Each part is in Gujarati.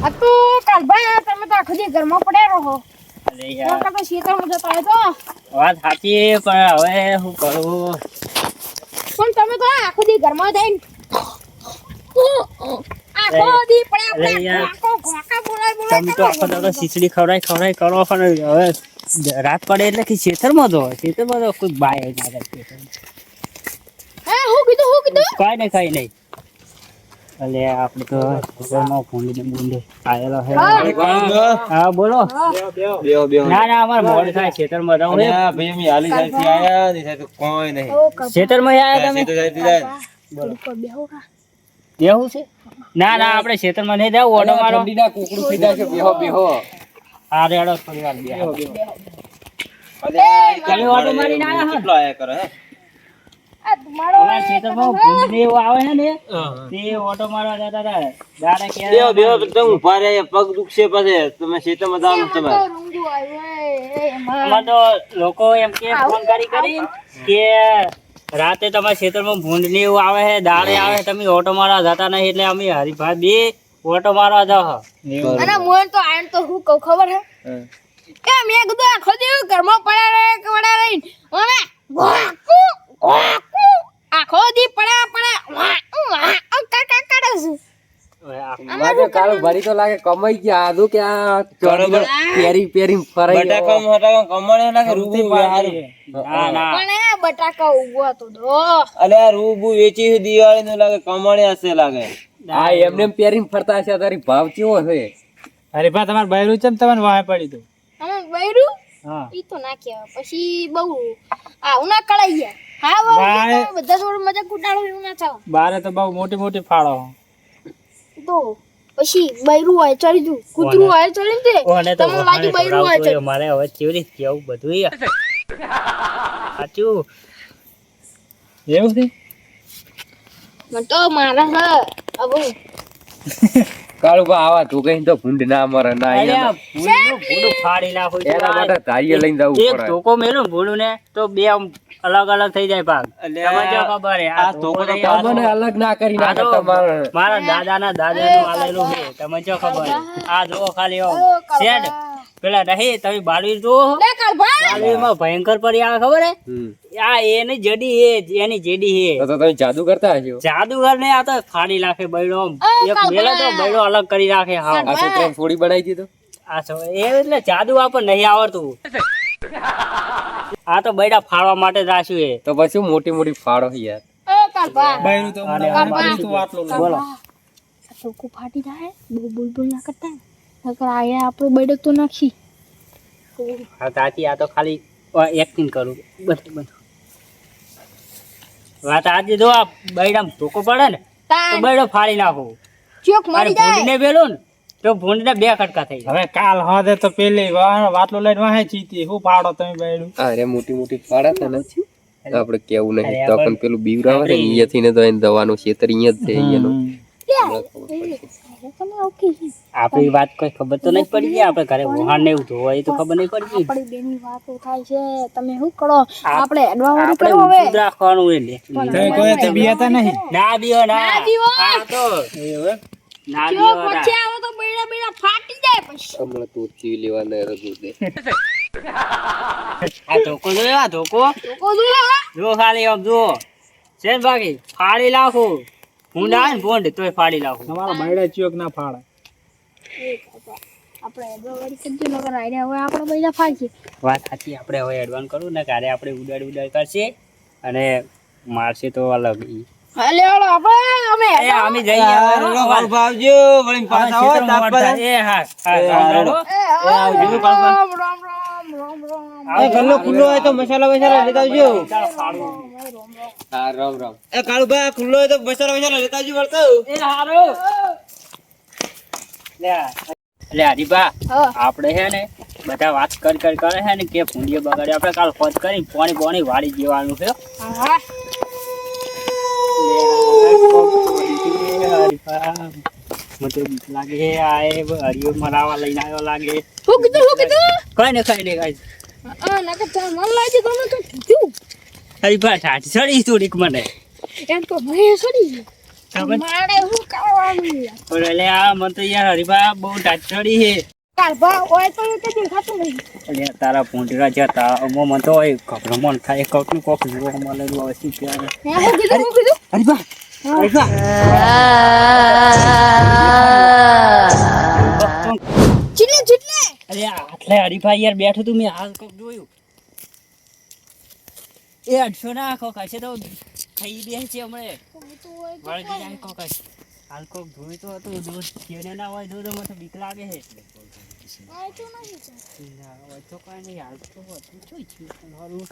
તો કાલભાઈ તમે તો આખો દી ઘરમાં પડ્યા રહો. તો શીતળમાં જતા હોય તો. વાત સાચી પણ હવે શું કરું? પણ તમે તો આખો દી ઘરમાં જઈને આખો દી પડ્યા. આખો ઘોંકા બોલાય બોલાય તમે તો આખો દાડો ખીચડી ખવડાય ખવડાય કરો પણ હવે રાત પડે એટલે કે ખેતરમાં જો ખેતરમાં તો કોઈ બાય ના ખેતરમાં. હે હું કીધું હું કીધું? કઈ નહીં કઈ નહીં. અલે આપણે તો ઘરમાં ભૂંડીને બુંડે આયેલો છે. હા. બોલો. બેહો બેહો. ના ના અમારે મોડ થાય ખેતરમાં માં અને ભાઈ અમે હાલી સાઈડથી આયા ને તો કોઈ નહીં. ખેતરમાં આયા તમે? તો જાય બેહો છે? ના ના આપણે ખેતરમાં નહીં જાવ ઓટો મારો. ઠંડીના કુકડું થઈ જાય છે બેહો બેહો. આ રેડો થોડી વાર બેહો. અલે તમે ઓટો મારીને આયા હો? કેટલો આયા કરે હે? આ ખેતરમાં ભૂંડ એવું આવે છે ને તે ઓટો મારવા જતા હતા. દાદા કે બેહો બેહો એકદમ ઊભા રહે પગ દુખશે પછી. તમે ખેતરમાં જવાનું તમારે તો રૂંગું આવ્યું હે, એ એમાં. આમાં તો લોકો એમ કે ફોન કરી કરી કે રાતે તમારા ખેતરમાં ભૂંડ ને એવું આવે છે દાડે આવે છે, તમે ઓટો મારવા જતા નહીં એટલે અમે હરીભાઈ બે ઓટો મારવા જાવ અને મોહન તો આયન તો હું કહું ખબર હે. કે મેં કીધું આખો દિવસ ઘરમાં પડ્યા રહે કે પડ્યા રહીને. અને આખો દી પડા પડ્યા વાકુ, વાકુ, કા, કા, કરે છે. મારે કાલ ભરી તો લાગે કમાઈ ગયા. આદુ કે આ પેરી પેરી ફરાઈ બટાકા હટાકા કમણે લાગે રૂબુ ના ના. પણ બટાકા ઊભો હતો તો અલે રૂબુ વેચી દિવાળી નું લાગે કમણે હશે લાગે. આ એમને એમ પેરી ફરતા હશે તારી ભાવ કેવો છે? અરે ભાઈ તમારે બૈરું ચમ તમને વાહે પડી તું અમે બૈરું? હા ઈ તો ના કહેવાય પછી બહુ આવું ના કળાઈ ગયા. હા બહુ બધા જોડે મજા કુટાળો એવું ના થાવ. બારે તો બહુ મોટી મોટી ફાળો. તો પછી બૈરું હોય ચડી જુ કૂતરું હોય ચડી દે ઓને તો તમને બૈરું હોય ચડી મારે હવે કેવી કેવું બધું સાચું. એવું છે? મને તો મારા હવે કાળુ બા આવા તું કઈ તો ભૂંડ ના મરે ના એના. ફાડી નાખું એના માટે તારીએ લઈને જવું એક પડે. ધોકો મેલું ને ને તો બે આમ અલગ અલગ થઈ જાય ભાગ. તમને જો ખબર આ ધોકો ધોકો તો તમને અલગ ના કરી નાખે તમારે. મારા દાદાના દાદાનું આલેલું છે. તમને જો ખબર આ જો ખાલી આમ. શેડ. પેલા નહીં તમે બાળવી જુઓ લે ભયંકર પરી આવે ખબર હે? હમ. આ એની જડી હે એની જેડી હે. તો તો તમે જાદુ કરતા હશો? જાદુગર ને આ તો ફાડી નાખે બૈડો એક મેલો તો બૈડો અલગ કરી નાખે હા. આ છોકરાને ફોડી બનાવી દીધો આ છો એ એટલે જાદુ આપણ નહીં આવડતું. આ તો બૈડા ફાડવા માટે જ રાખ્યું હે. તો પછી મોટી મોટી ફાળો છે યાર? એ કાળભા બોલો. ચોખ્ખું ફાટી જાય બહુ બોલ ના કરતા. નકર આયા આપણું તો નાખી. હા તાતી આ તો ખાલી એક્ટિંગ કરું. બધું બધું. વાત આજે જો આ બૈડામાં ધોકો પડે ને તો બૈડો ફાડી નાખો. ચોક મરી જાય. ભૂંડને પેલું ને તો ભૂંડને બે કટકા થઈ હવે કાલ હોદે તો પેલી વાટલો લઈને વાહે ચીતી. હું ફાડો તમે બેડું અરે મોટી મોટી ફાળા તને આપણે કેવું નહીં. તો પણ પેલું બીવરાવે ને અહીંયાથી ને તો એને દવાનું ખેતર અહીંયા જ છે અહીંયાનું તમે ઓકે. છે આપણી વાત કોઈ ખબર તો નહીં પડી ગઈ આપણે ઘરે વહાણ ને એવું ધોવા એ તો ખબર નહીં પડી. ગઈ આપણી બેની વાતો થાય છે. તમે શું કરો? આપણે એડવા કરો હવે. ઊંધું રાખવાનું એટલે તમે કોઈ તે બીયાતા નહીં? ના બીયો ના. ના બીયો. આ તો ના જો બીઓ ના. પછી આવો તો બેડા બેડા ફાટી જાય પછી. હમણાં ચી લેવા લેવાના રજુ દે આ ધોકો જોયો આ ધોકો? ધોકો જો જો ખાલી આમ જો સેન બાકી ફાડી નાખું. હું ના ભોંડ ભૂંડ તોય ફાડી નાખું. તમારા બૈડા ચોક ના ફાડે. વાત સાચી આપણે હવે એડવાન્સ કરું ને કારે આપણે ઉડાડ ઉડાડ કરશે અને મારશે તો અલગ ઈ. હાલે હાલો આપણે અમે જઈએ હવે, હો. આવજો વળી હવે પાછા આવો ખેતરમાં તાપ વળતા. પડે. એ હા હા રામ રામ, હો. એ આવજો, રામ રામ રામ રામ રામ રામ એ ગલ્લો ખુલ્લો હોય તો મસાલા મસાલા લેતા આવજો હા રામ રામ એ કાળુભાઈ ખુલ્લો હોય તો મસાલા બસાલા લેતા આવજો વળતો એ હારું. લે આ. હરીબા આપણે છે ને બધા વાત કર કર કરે છે ને કે ભૂંડીએ બગાડે. આપણે કાલ ફોન કરી પોણી પોણી વાળી જવાનું છે. મને બીક લાગે હરિયો મરાવા લઈને આવ્યો લાગે કીધું કીધું કઈ ને કઈ ને કઈ આ મન લાગી તો કીધું સાઠ સડી થોડીક મને. એમ તો મેં સડી મારે કરવાનું એટલે આ મને તો યાર બહુ છે. તારા જતા અમો મને તો થાય કોકનું કોક જોવા ત્યારે અરે આટલે હરીફા યાર બેઠું તું મેં હાલ કોક જોયું. એ અઢસો ના કોક હશે તો ખાઈ દે છે હમણે. વળગી જાય કોક. હાલ કોક ધોઈ તો હતું દૂર કેને ના હોય દૂર તો મને બીક લાગે છે. ના હોય તો કાંઈ નહીં હાલ તો હતું જોઈ છે. તમારું.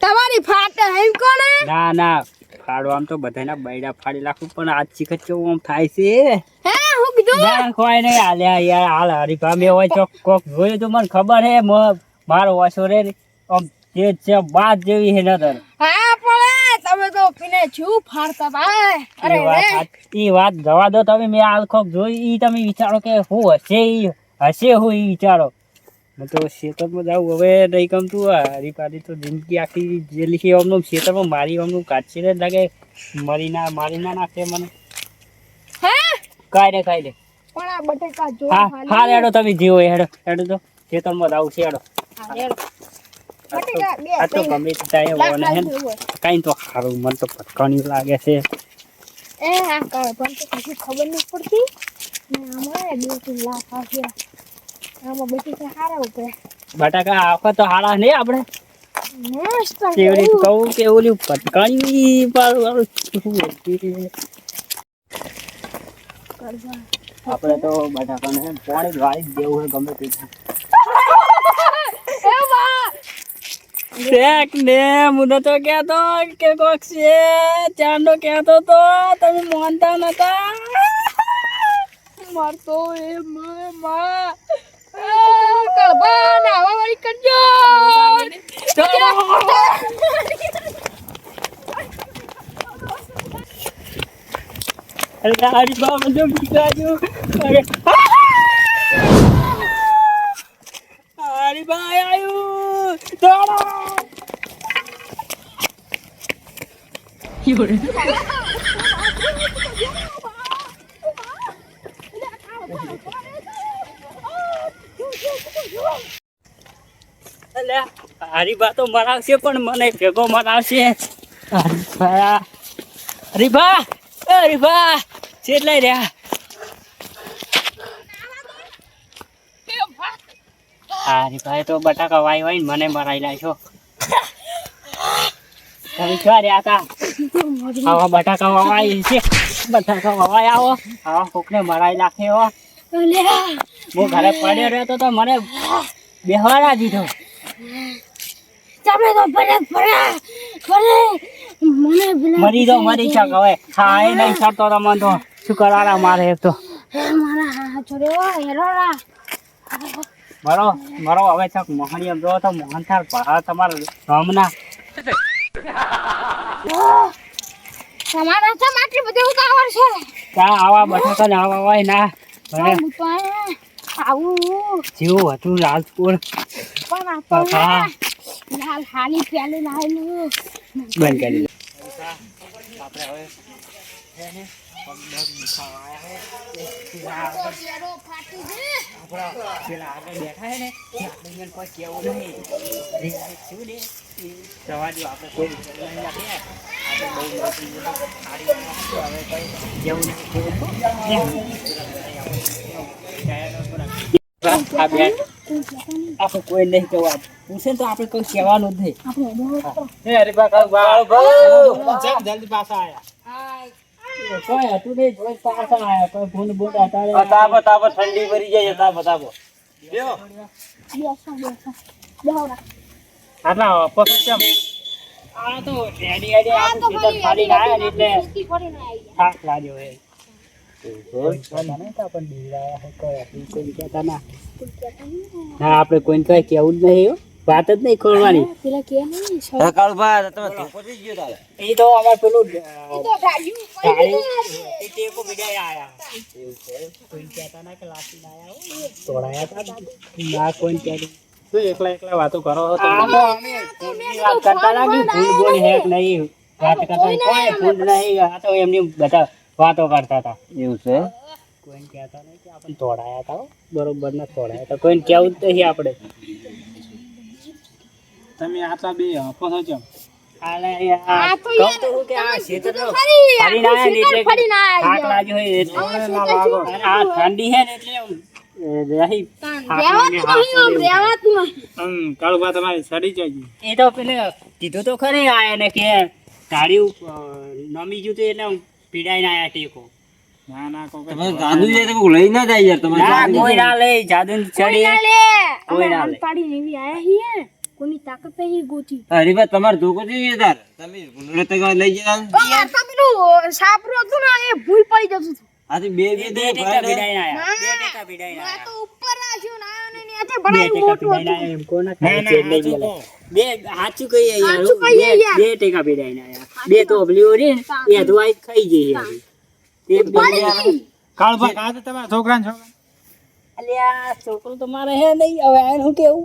તમારી ફાટે એમ કોને ના ના ફાડો આમ તો બધાના બૈડા ફાડી નાખું પણ આજ ચીખત કેવું આમ થાય છે? હે હું કીધું? ના કોઈ નહીં આલ્યા યાર હાલ હરીફા મેં હોય ચોક કોક જોયું તો મને ખબર હે મારો વાસો રે આમ જે છે બાદ જેવી હે નતર. હા પણ તમે તો પીને છું ફાડતા ભાઈ અરે ઈ વાત જવા દો તમે મેં હાલ જોઈ ઈ તમે વિચારો કે હું હશે ઈ હશે હું ઈ વિચારો. હું તો ખેતરમાં જાઉં હવે નહીં ગમતું. હારી પાડી તો જિંદગી આખી જેલી છે અમનું ખેતરમાં મારી અમનું કાચી ને લાગે. મરી ના મારી ના નાખે મને. હે? કાંઈ રે કાંઈ રે પણ આ બટેકા જો હા હા હેડો તમે જીવો હેડો હેડો તો. ખેતરમાં જાવ છે હેડો. બે આ તો. ગમે તે ટાઈમ લાખ ઓને લાખ હે જેવું હોય. કાંઈ તો સારું મને તો પટકાણી લાગે છે. એ આ કરે પણ તો કશું ખબર નહીં પડતી. ને આમાં બે ત્રણ લાખ આવ્યા આમાં બટેકા સારા ઉતરે બટાકા આખો તો હારા નહીં આપણે. મસ્ત કેવી કહું કે ઓલી પટકાણી વાળું આપણે તો બટાકાને ને પાણી વાળી જ દેવું હોય ગમે તે એ વાહ શેક ને હું તો કહેતો કે કોક છે ચાંદો કહેતો તો તમે માનતા નતા મારતો એ મને માં કળબા નાવા વાળી કરજો અરે તારી બા મને બીકાજો અરે અરે બા આયુ દોડો અલ્યા હરીબા તો મરાવશે પણ મને ભેગો મરાવશે હરીભા હરીબા એ રહ્યા? હરીભાઈ તો બટાકા વાઈ વાઈ મને મરાઈ લાગ્યો તમે રહ્યા હતા? આવા બટાકા વવાઈ છે. બટાકા વવાઈ આવો. આવા કોકને મરાઈ નાખે હો. હું ઘરે પડ્યો રહ્યો તો મને બેહવાના દીધો. તમે તો ભલે ભલે ભલે. મને મરી દો મરી શક હવે હા એ નહીં સરતો તમને તો શું કરાડા મારે એક તો. મારા હાથ હેરોરા મારો મારો હવે છક મોહની એમ જો તો મોહન થાર તમારા ગામના. તમારા છે માત્ર બધું ઉતાવળ છે. ત્યાં આવા બટાકા ને આવા હોય ના. તો આવું. જેવું હતું લાલપુર પણ આ તો. લાલ હાલી પ્યાલી લાયેલું બંધ કરી દે પેલા આપણે કોઈ નહીં શું ને કોઈ જેવું નહીં તો આપણે કોઈ કહેવાનું જ જલ્દી પાછા આયા કોઈ હતું નહીં કોઈ પાછા આયા કોઈ ભૂંડ અટાડે આ તાપો ઠંડી પડી જાય તાપો તાપો બેસો બેસો બેહોરા આ તો રેડી આયા બધા નહીં તો હતું, કોઈ કહેતા ના. ના આપણે કઈ કેવું જ નહીં. વાત જ નહીં ખોલવાની. પેલા કે નહીં કાળુભા, તમે ધોકો ગયો તારે. એ તો અમારે પેલું અ, તો ગાયું ડાળી, એ ટેકો બીજાય આયા કોઈ કહેતા ના કે લાસીને આયા હો. તોડાયા તા ના. કોઈને કહેતું. શું એકલા એકલા વાતો કરો? તો અમે વાત કરતા ના કે ભૂંડ ભૂંડ નહીં. વાત કરતા કોઈ નહીં. આ તો એમની બધા વાતો કરતા હતા. એવું છે? કોઈ કહેતા નહીં કે આપણે તોડાયા હતા બરોબર ના તોડાયા હતા કોઈને કહેવું જ નહીં આપણે. તમે આટલા બે હફો છો. હું આયા ને એટલે આયા છે ને એટલે એ તો પેલે કીધું તો ખરી આયા ને કે તાળીયું અ, નમી ગયું તો એટલે પીડાઈને આયા ટેકો. ના ના કોક જાદુ છે તો કોક લઈ ના જાય યાર તમારે ના જાદુ કોઈ ના લે જાદુ ચડી. ના લે. કોઈ ના લે. આયા તાકાત નહીં ગોતી. અરે બા તમાર ધોકો જોઈએ તાર. તમે ભૂંડળે તો લઈ ગયા ઓ, આ તો પેલું સાપરું હતું ને, એ ભૂલ પડી જતું હતું. આથી બે બે બે બે ટેકા ભાઈ પીડાઈને આયા. બે. ટેકા બિડાઈ આ આયા. તો ઉપર રાખ્યું ને આયો ને એની હાથે બે બનાવ્યું મોટું હતું. એમ કોના ના, ખાય છે બે હાચું કઈ યાર. બે- યાર. બે ટેકા પીડાઈને આયા. બે તો ઓબલીઓ રે એ અધવાઈ ખાઈ ગઈ યાર તે બે પડી ગઈ. કાળુભા તો તમારા છોકરા ને છોકરા અલ્યા છોકરો તો મારે હે નહીં. હવે આને હું કેવું?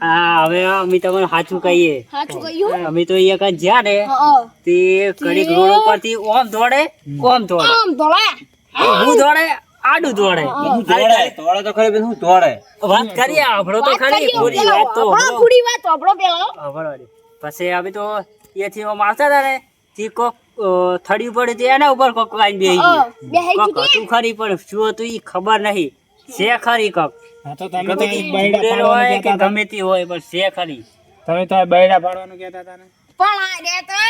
હા હવે અમે તમને સાચું કહીએ. સાચું કહ્યું અમે તો અહીંયા કાંઈ જ્યાં ને તે કડીક રોડ ઉપરથી ઓમ દોડે ઓમ દોડે? આમ ધોળા ઊભું દોડે આડું દોડે. તોડે તો ખરી હું દોડે. વાત કરીએ આપણો તો ખરી પૂરી વાત તો. પૂરી વાત આપણો પેલો. પછી અમે તો એથી ઓમ આવતા હતા ને તે કોક થડી પડે તો એના ઉપર કોક લાઈન બેહી હા. કોક હતું ખરી પણ શું હતું ઈ ખબર નહીં. છે ખરી કોક. હા તો તમે તો ગમે તે એક બૈડા હોય કે ગમે તે હોય પણ છે ખરી તમે તો બૈડા પાડવાનું કહેતા હતા ને? પણ આ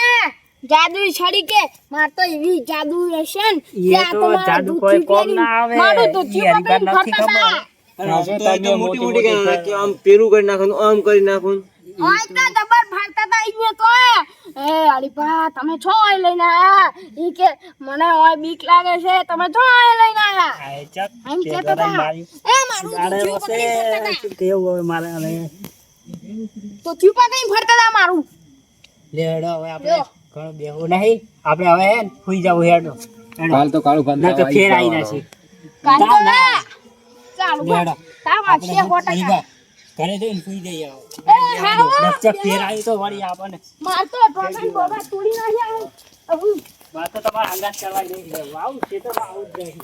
રે જાદુ છડી કે માર તો એવી જાદુ હશે ને આ તો જાદુ કોઈ કોમ ના આવે. મારું ઈ દૂધથી હરીફા ફરતા હતા. તો મોટી મોટી કે કે આમ પેરું કરી નાખું આમ કરી નાખું તો જબર હતા અહીંયા તો એ હરીપા તમે છો અહીં લઈને આયા? ઈ કે મને ઓય બીક લાગે છે તમે છો અહીં લઈને આયા? એ એમ તે કહેતા હતા. એ મારું કેવું હવે મારે હવે તો થયું કઈ ફરતા હતા મારું. લેડો હવે આપણે ઘણો બેહો નહીં. આપણે હવે હે ને સુઈ જાવ હેડો. હેડો. કાલ તો કાળું ના તો ફેર આવી જશે. કાલ તો ના, ના. ચાલુ લે હેડો. તાવ ઘરે જઈને સુઈ જઈએ લપચક ફેરાવી તો વળી આપણને. માર તો ટોમેન બાબા તોડી નાખી વાત તો તમારે અંદાજ કરવા નહીં વાવ છે તો આવું જ રહી.